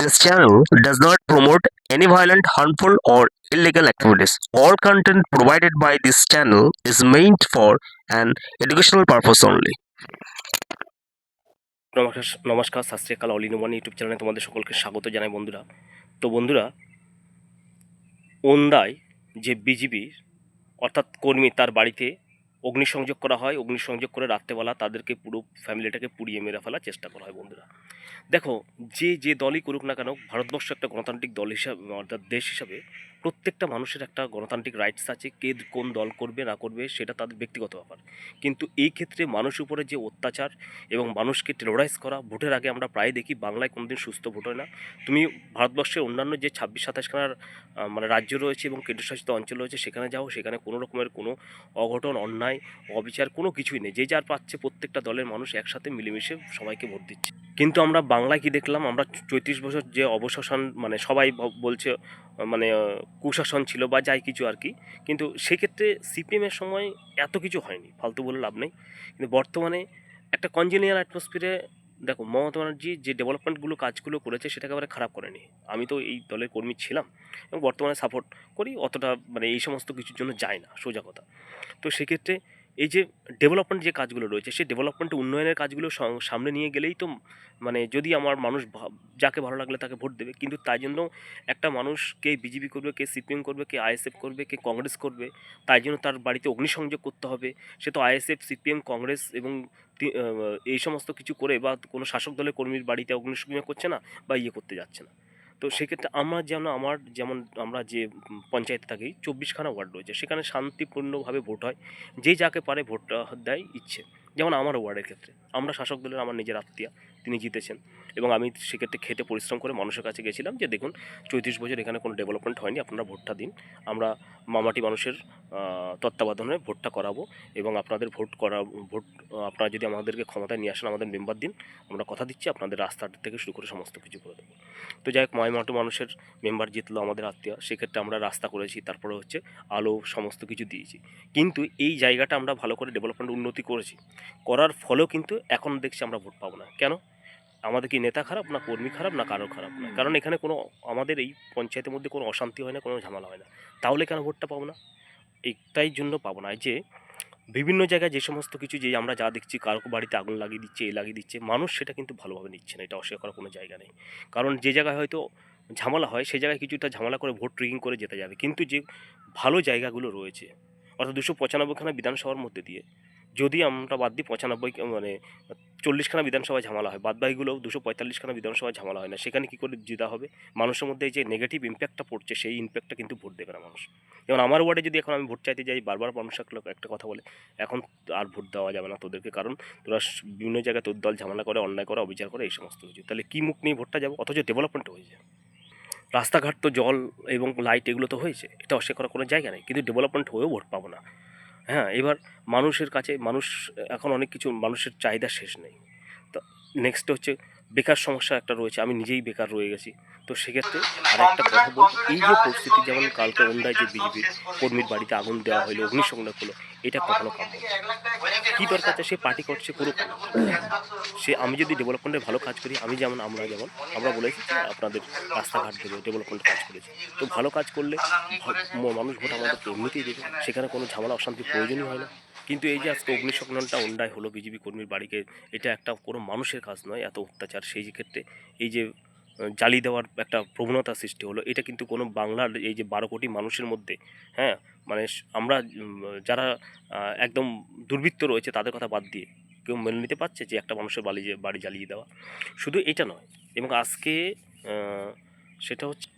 This channel does not promote any violent, harmful, or illegal activities. All content provided by this channel is meant for an educational purpose only. নমস্কার নমস্কার সত শ্রী আকাল all in one YouTube চ্যানেলে তোমাদের সকলকে স্বাগত জানাই বন্ধুরা তো বন্ধুরা ওন্দায় যে বিজিবির অর্থাৎ কর্মী তার বাড়িতে অগ্নিসংযোগ করা হয়, অগ্নিসংযোগ করে রাত্রেবেলা তাদেরকে পুরো ফ্যামিলিটাকে পুড়িয়ে মেরে ফেলার চেষ্টা করা হয় বন্ধুরা। দেখো, যে যে দলই করুক না কেন, ভারতবর্ষ একটা গণতান্ত্রিক দল হিসাবে অর্থাৎ দেশ হিসাবে প্রত্যেকটা মানুষের একটা গণতান্ত্রিক রাইটস আছে, কে কোন দল করবে, না করবে, সেটা তাদের ব্যক্তিগত ব্যাপার। কিন্তু এই ক্ষেত্রে মানুষের উপরে যে অত্যাচার এবং মানুষকে টেরোরাইজ করা, ভোটের আগে আমরা প্রায় দেখি বাংলায় কোনোদিন সুস্থ ভোট হয় না। তুমি ভারতবর্ষের অন্যান্য যে ছাব্বিশ, সাতাশখানার মানে রাজ্য রয়েছে এবং কেন্দ্রশাসিত অঞ্চল রয়েছে, সেখানে যাও, সেখানে কোনো রকমের কোনো অঘটন, অন্যায়, অবিচার কোনো কিছুই নেই। যে যার পাচ্ছে প্রত্যেকটা দলের মানুষ একসাথে মিলেমিশে সবাইকে ভোট দিচ্ছে। কিন্তু আমরা বাংলায় কি দেখলাম? আমরা চৌত্রিশ বছর যে অবশাসন মানে সবাই বলছে মানে কুশাসন ছিল বা যাই কিছু আর কি, কিন্তু সেক্ষেত্রে সিপিএমের সময় এত কিছু হয়নি, ফালতু বলে লাভ নেই। কিন্তু বর্তমানে একটা কনজেনিয়াল অ্যাটমসফিয়ারে দেখো, মমতা ব্যানার্জি যে ডেভেলপমেন্টগুলো কাজগুলো করেছে সেটা একেবারে খারাপ করেনি। আমি তো এই দলের কর্মী ছিলাম এবং বর্তমানে সাপোর্ট করি, অতটা মানে এই সমস্ত কিছুর জন্য যায় না, সোজা কথা। তো সেক্ষেত্রে এই যে ডেভেলপমেন্ট যে কাজগুলো রয়েছে, সেই ডেভেলপমেন্ট উন্নয়নের কাজগুলো সামনে নিয়ে গেলেই তো মানে যদি আমার মানুষ যাকে ভালো লাগলে তাকে ভোট দেবে। কিন্তু তাই জন্য একটা মানুষ কে বিজেপি করবে, কে সিপিএম করবে, কে আইএসএফ করবে, কে কংগ্রেস করবে, তাই জন্য তার বাড়িতে অগ্নিসংযোগ করতে হবে। সে তো আইএসএফ সিপিএম কংগ্রেস এবং এই সমস্ত কিছু করে বা কোনো শাসক দলের কর্মীর বাড়িতে অগ্নিসংযোগ করছে না বা ইয়ে করতে যাচ্ছে না। তো সেক্ষেত্রে আমার যেন আমার যেমন আমরা যে পঞ্চায়েত থাকি, চব্বিশখানা ওয়ার্ড রয়েছে। সেখানে শান্তিপূর্ণভাবে ভোট হয়। যে যাকে পারে ভোটটা দেয় ইচ্ছে। যেমন আমার ওয়ার্ডের ক্ষেত্রে। আমরা শাসক দলের আমার নিজের আত্মীয়। তিনি জিতেছেন। এবং আমি সেক্ষেত্রে খেতে পরিশ্রম করে মানুষের কাছে গেছিলাম যে, দেখুন, চৌত্রিশ বছর এখানে কোনো ডেভেলপমেন্ট হয়নি, আপনারা ভোটটা দিন। আমরা মামাটি মানুষের তত্ত্বাবধানে ভোটটা করাবো এবং আপনাদের ভোট করা, ভোট, আপনারা যদি আমাদেরকে ক্ষমতায় নিয়ে আসেন, আমাদের মেম্বার দিন, আমরা কথা দিচ্ছি, আপনাদের রাস্তার থেকে শুরু করে সমস্ত কিছু করে দেবো। তো যাই হোক ময়মাটো মানুষের মেম্বার জিতলো, আমাদের আত্মীয়। সেক্ষেত্রে আমরা রাস্তা করেছি, তারপরে হচ্ছে আলো সমস্ত কিছু দিয়েছি। কিন্তু এই জায়গাটা আমরা ভালো করে ডেভেলপমেন্ট উন্নতি করেছি। করার ফলেও কিন্তু এখন দেখছি আমরা ভোট পাবো না। কেন? আমাদের কি নেতা খারাপ না কর্মী খারাপ না কারও খারাপ না? কারণ এখানে কোনো আমাদের এই পঞ্চায়েতের মধ্যে কোনো অশান্তি হয় না কোনো ঝামেলা হয় না। তাহলে কেন ভোটটা পাবো না? এইটাই জন্য পাবো না যে বিভিন্ন জায়গায় যে সমস্ত কিছু যে আমরা যা দেখছি কারও বাড়িতে আগুন লাগিয়ে দিচ্ছে এ লাগিয়ে দিচ্ছে মানুষ সেটা কিন্তু ভালোভাবে নিচ্ছে না এটা অস্বীকার করার কোনো জায়গা নেই। কারণ যে জায়গায় হয়তো ঝামেলা হয় সেই জায়গায় কিছুটা ঝামেলা করে ভোট ট্রিকিং করে যেতে যাবে। কিন্তু যে ভালো জায়গাগুলো রয়েছে অর্থাৎ দুশো পঁচানব্বইখানা বিধানসভার মধ্যে দিয়ে যদি আমরা বাদ দিই পঁচানব্বই মানে চল্লিশখানা বিধানসভায় ঝামেলা হয় বাদ বাকিগুলো দুশো পঁয়তাল্লিশখানা বিধানসভায় ঝামেলা হয় না, সেখানে কী করে জিতা হবে? মানুষের মধ্যে যে নেগেটিভ ইম্প্যাক্টটা পড়ছে, সেই ইম্প্যাক্টটা কিন্তু ভোট দেবে না মানুষ। যেমন আমার ওয়ার্ডে যদি এখন আমি ভোট চাইতে যাই, বারবার মানুষ একটা একটা কথা বলে, এখন আর ভোট দেওয়া যাবে না তোদেরকে, কারণ তোরা বিভিন্ন জায়গায় তোর দল ঝামেলা করে, অন্যায় করে, অবিচার করে, এই সমস্ত কিছু। তাহলে কী মুখ নিয়ে ভোটটা যাব? অথচ ডেভেলপমেন্ট হয়ে হয়েছে। রাস্তাঘাট তো জল এবং লাইট এগুলো তো হয়েছে, এটা অস্বীকার করার কোনো জায়গা নেই, কিন্তু ডেভেলপমেন্ট হয়েও ভোট পাবো না। হ্যাঁ এবার মানুষের কাছে মানুষ, এখন অনেক কিছু মানুষের চাহিদা শেষ নেই। তো নেক্সট হচ্ছে বেকার সমস্যা একটা রয়েছে আমি নিজেই বেকার রয়ে গেছি। তো সেক্ষেত্রে আর একটা কথা বলব এই যে পরিস্থিতি যেমন কালকে অন্যায় যে বিজেপির কর্মীর বাড়িতে আগুন দেওয়া হলো অগ্নিসংযোগ হলো এটা কখনো কাম্য না। কী দরকার আছে সে পার্টি করছে না। সে আমি যদি ডেভেলপমেন্টে ভালো কাজ করি আমি যেমন আমরা যেমন আমরা বলেছি আপনাদের রাস্তাঘাট দেবো ডেভেলপমেন্ট কাজ করেছি। তো ভালো কাজ করলে মানুষ ভোট আমাদেরকে এমনিতেই দেবে সেখানে কোনো ঝামেলা অশান্তির প্রয়োজনই হয় না। কিন্তু এই যে আজকে অগ্নিসংযোগটা অন্যায় হলো বিজেপি কর্মীর বাড়িকে, এটা একটা কোনো মানুষের কাজ নয়, এত অত্যাচার। সেই যে ক্ষেত্রে এই যে জ্বালিয়ে দেওয়ার একটা প্রবণতা সৃষ্টি হলো, এটা কিন্তু কোনো বাংলার এই যে বারো কোটি মানুষের মধ্যে হ্যাঁ? মানে আমরা যারা একদম দুর্বৃত্ত রয়েছে, তাদের কথা বাদ দিয়ে কেউ মেনে নিতে পারছে যে একটা মানুষের বাড়ি যে, বাড়ি জ্বালিয়ে দেওয়া? শুধু এটা নয়, এবং আজকে সেটা হচ্ছে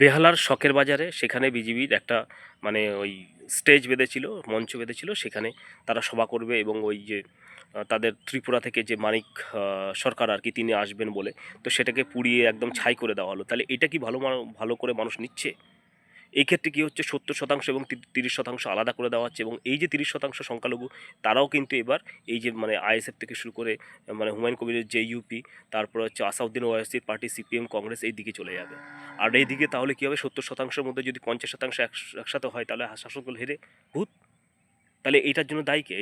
বেহালার শখের বাজারে, সেখানে বিজিবির একটা মানে ওই স্টেজ বেঁধেছিল, মঞ্চ বেঁধেছিল, সেখানে তারা সভা করবে এবং ওই যে তাদের ত্রিপুরা থেকে যে মানিক সরকার আর কি তিনি আসবেন বলে, তো সেটাকে পুড়িয়ে একদম ছাই করে দেওয়া হলো। তাহলে এটা কি ভালো ভালো করে মানুষ নিচ্ছে? এই ক্ষেত্রে কী হচ্ছে, সত্তর শতাংশ এবং তিরিশ শতাংশ আলাদা করে দেওয়া হচ্ছে এবং এই যে তিরিশ শতাংশ সংখ্যালঘু, তারাও কিন্তু এবার এই যে মানে আইএসএফ থেকে শুরু করে মানে হুমায়ুন কবিরের যে ইউপি, তারপর হচ্ছে আসাউদ্দিন ওয়াইসি পার্টি, সিপিএম, কংগ্রেস এই দিকে চলে যাবে। আর এই দিকে তাহলে কী হবে, সত্তর শতাংশের মধ্যে যদি পঞ্চাশ শতাংশ একস- একসাথে হয়, তাহলে শাসক দল হেরে ভূত তাহলে এটার জন্য দায়ী কে?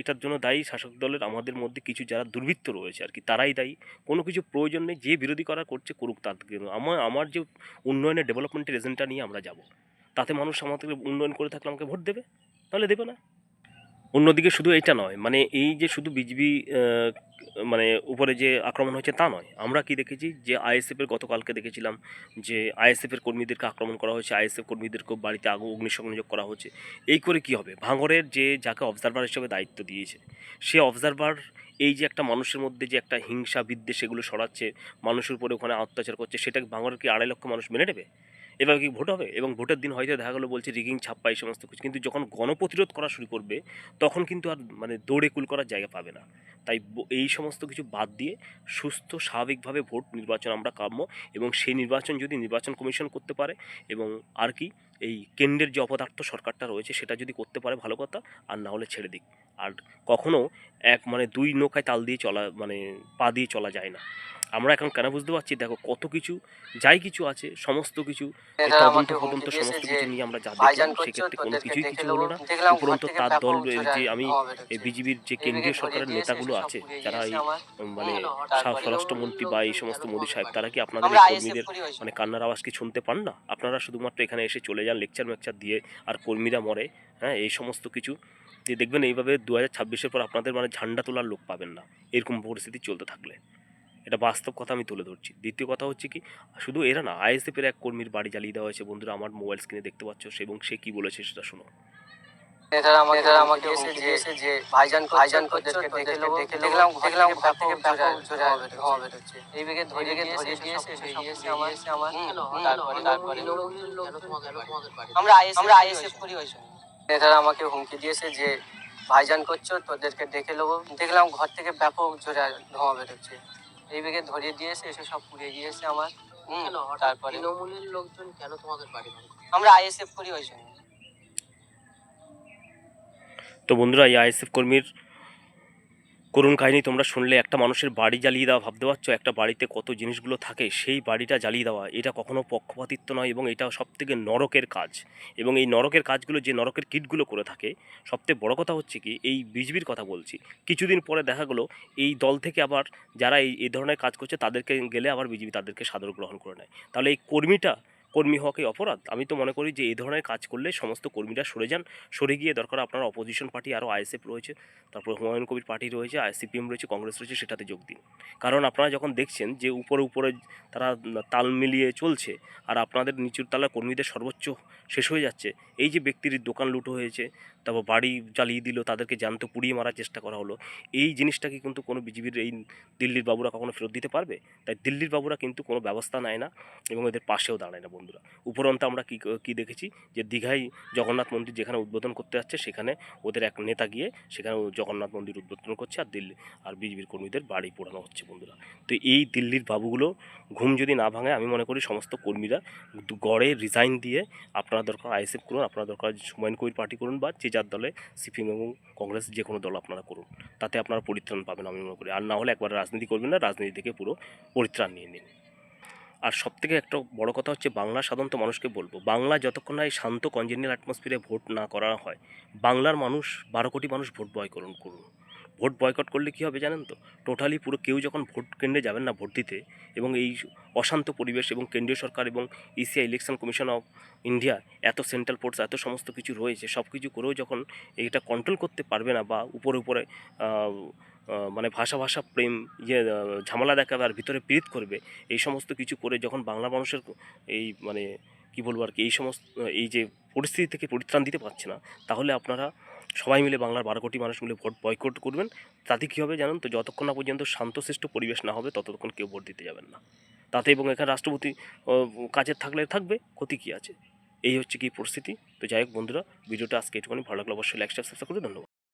এটার জন্য দায়ী শাসক দলের আমাদের মধ্যে কিছু যারা দুর্বৃত্ত রয়েছে আর কি, তারাই দায়ী। কোনো কিছু প্রয়োজন নেই, যে বিরোধী করা করছে করুক তাদেরকে আমার আমার যে উন্নয়নের ডেভেলপমেন্টের এজেন্ডা নিয়ে আমরা যাব, তাতে মানুষ আমাদের উন্নয়ন করে থাকলে আমাকে ভোট দেবে? তাহলে দেবে না। অন্যদিকে শুধু এটা নয় মানে এই যে শুধু বিজেপি মানে উপরে যে আক্রমণ হচ্ছে তা নয়, আমরা কি দেখেছি যে আইএসএফের গতকালকে দেখেছিলাম যে আইএসএফের কর্মীদেরকে আক্রমণ করা হয়েছে, আইএসএফ কর্মীদেরকে বাড়িতে আগু, অগ্নিসংযোগ করা হচ্ছে। এই করে কি হবে? ভাঙরের যে, যাকে অবজারভার হিসেবে দায়িত্ব দিয়েছে, সে অবজারভার এই যে একটা মানুষের মধ্যে যে একটা হিংসা বিদ্বেষ সেগুলো সরাচ্ছে মানুষের উপরে ওখানে অত্যাচার করছে সেটা ভাঙরের কি আড়াই লক্ষ মানুষ মেনে নেবে? এভাবে কি ভোট হবে? এবং ভোটের দিন হয়তো দেখা গেলো বলছে রিগিং ছাপ্পা এই সমস্ত কিছু। কিন্তু যখন গণপ্রতিরোধ করা শুরু করবে, তখন কিন্তু আর মানে দৌড়ে কুল করার জায়গা পাবে না। তাই এই সমস্ত কিছু বাদ দিয়ে সুস্থ, স্বাভাবিকভাবে ভোট নির্বাচন আমরা কাম্য এবং সেই নির্বাচন যদি নির্বাচন কমিশন করতে পারে এবং আর কি এই কেন্দ্রের যে অপদার্থ সরকারটা রয়েছে সেটা যদি করতে পারে ভালো কথা আর না হলে ছেড়ে দিক। আর কখনো এক মানে দুই নৌকায় তাল দিয়ে চলা মানে পা দিয়ে চলা যায় না। আমরা এখন কেন বুঝতে পারছি? দেখো কত কিছু যাই কিছু আছে সমস্ত কিছু তদন্ত সমস্ত কিছু নিয়ে আমরা যা দেখলাম সেক্ষেত্রে কোনো কিছুই কিছু হলো না। উপরন্তু তার দল যে আমি বিজেপির যে কেন্দ্রীয় সরকারের নেতাগুলো আছে যারা এই মানে তারপরে স্বরাষ্ট্রমন্ত্রী বা এই সমস্ত মোদী সাহেব তারা কি আপনাদের কর্মীদের মানে কান্নার আওয়াজ কি শুনতে পান না? আপনারা শুধুমাত্র এখানে এসে চলে যান লেকচার মেকচার দিয়ে আর কর্মীরা মরে হ্যাঁ এই সমস্ত কিছু। যে দেখবেন এইভাবে দু হাজার ছাব্বিশের পর আপনাদের মানে ঝান্ডা তোলার লোক পাবেন না। এরকম পরিস্থিতি চলতে থাকলে। এটা বাস্তব কথা আমি তুলে ধরছি। দ্বিতীয় কথা হচ্ছে কি, শুধু এরা না, আইএসএফের এক কর্মীর বাড়ি জ্বালিয়ে দেওয়া হয়েছে। বন্ধুরা, আমার মোবাইল স্ক্রিনে দেখতে পাচ্ছ এবং সে কী বলেছে সেটা শোনো। আমাকে নেতারা আমাকে দিয়েছে যে ভাইজান ভাইজান দেখে দেখে দেখলাম দেখলাম ঘর থেকে ব্যাপক জোরে ধোঁয়া বেরোচ্ছে এই দিকে ধরে ধরে দিয়েছে দিয়েছে আমার আমার তারপরে তারপরে। আমরা আইএস আমরা আইএসএফ করি ওই সময় নেতারা আমাকে হুমকি দিয়েছে যে ভাইজান করছ তোদেরকে দেখে নেব। দেখলাম ঘর থেকে ব্যাপক জোরে ধোঁয়া বেরোচ্ছে। এই দিকে ধরিয়ে দিয়েছে এসে সব পুড়িয়ে গিয়েছে আমার। তারপরে। তৃণমূলের লোকজন কেন তোমাদের বাড়ি আমরা আইএসএফ করি ওই সময় তো বন্ধুরা, এই আইএসএফ কর্মীর করুণ কাহিনী তোমরা শুনলে। একটা মানুষের বাড়ি জ্বালিয়ে দেওয়া, ভাবতে পারছ? একটা বাড়িতে কত জিনিসগুলো থাকে, সেই বাড়িটা জ্বালিয়ে দেওয়া, এটা কখনো পক্ষপাতিত্ব নয় এবং এটা সব থেকে নরকের কাজ। এবং এই নরকের কাজগুলো, যে নরকের কিটগুলো করে থাকে, সবথেকে বড় কথা হচ্ছে কি, এই বিজবির কথা বলছি। কিছুদিন পরে দেখা গেলো, এই দল থেকে আবার যারা এই এই ধরনের কাজ করছে, তাদেরকে গেলে আবার বিজেপি তাদেরকে সাদর গ্রহণ করে নেয়। তাহলে এই কর্মীটা কর্মী হওয়াকে অপরাধ? আমি তো মনে করি যে এই ধরনের কাজ করলে সমস্ত কর্মীরা সরে যান। সরে গিয়ে দরকার আপনার অপোজিশন পার্টি আরও আইএসএফ রয়েছে, তারপর হুমায়ুন কবির পার্টি রয়েছে সিপিএম রয়েছে, কংগ্রেস রয়েছে, সেটাতে যোগ দিন। কারণ আপনারা যখন দেখছেন যে উপরে উপরে তারা তাল মিলিয়ে চলছে, আর আপনাদের নিচুর তালার কর্মীদের সর্বোচ্চ শেষ হয়ে যাচ্ছে, এই যে ব্যক্তির দোকান লুটো হয়েছে, তারপর বাড়ি জ্বালিয়ে দিল, তাদেরকে জ্যান্ত পুড়িয়ে মারার চেষ্টা করা হলো, এই জিনিসটাকে কিন্তু কোনো বিজেপির এই দিল্লির বাবুরা কখনো ফেরত দিতে পারবে? তাই দিল্লির বাবুরা কিন্তু কোনো ব্যবস্থা নেয় না, এবং এদের পাশেও দাঁড়ায় না বন্ধুরা। উপরন্ত আমরা কী কী দেখেছি যে দীঘায় জগন্নাথ মন্দির যেখানে উদ্বোধন করতে যাচ্ছে, সেখানে ওদের এক নেতা গিয়ে সেখানে জগন্নাথ মন্দির উদ্বোধন করছে আর দিল্লি আর বিজেপির কর্মীদের বাড়ি পোড়ানো হচ্ছে বন্ধুরা। তো এই দিল্লির বাবুগুলো ঘুম যদি না ভাঙে আমি মনে করি সমস্ত কর্মীরা গড়ে রিজাইন দিয়ে আপনারা দরকার আইএসএফ করুন, আপনারা দরকার হুমায়ুন কবির পার্টি করুন বা যে যার দলে সিপিএম এবং কংগ্রেস যে কোনো দল আপনারা করুন, তাতে আপনারা পরিত্রাণ পাবেন আমি মনে করি। আর না হলে একবার রাজনীতি করবেন না, রাজনীতি থেকে পুরো পরিত্রাণ নিয়ে নিন। আর সব থেকে একটা বড় কথা হচ্ছে বাংলা সাধারণত মানুষকে বলব, বাংলা যতক্ষণ না এই শান্ত কনজেনিয়াল অ্যাটমসফিয়ারে ভোট না করা হয়, বাংলার মানুষ, বারো কোটি মানুষ ভোট বয়করণ করুন। ভোট বয়কট করলে কী হবে জানেন তো? টোটালি পুরো কেউ যখন ভোট কেন্দ্রে যাবেন না ভোট দিতে এবং এই অশান্ত পরিবেশ এবং কেন্দ্রীয় সরকার এবং ECI election commission of India এত সেন্ট্রাল ফোর্স এত সমস্ত কিছু রয়েছে সব কিছু করেও যখন এটা কন্ট্রোল করতে পারবে না বা উপরে উপরে মানে ভাষা ভাষা প্রেম ইয়ে ঝামেলা দেখাবে আর ভিতরে পীড়িত করবে। এই সমস্ত কিছু করে যখন বাংলা মানুষের এই মানে কি বলব আর কি, এই সমস্ত, এই যে পরিস্থিতি থেকে পরিত্রাণ দিতে পারছে না, তাহলে আপনারা সবাই মিলে বাংলার বারো কোটি মানুষ মিলে ভোট বয়কট করবেন। তাতে কী হবে জানেন তো, যতক্ষণ না পর্যন্ত শান্তশিষ্ট পরিবেশ না হবে, ততক্ষণ কেউ ভোট দিতে যাবেন না। তাতে এবং এখানে রাষ্ট্রপতি কাজের থাকলে থাকবে, ক্ষতি কী আছে? এই হচ্ছে কি পরিস্থিতি। তো যাই হোক বন্ধুরা, ভিডিওটা আজকে একটুখানি ভালো লাগল অবশ্যই লাইক সাবস্ক্রাইব করে ধন্যবাদ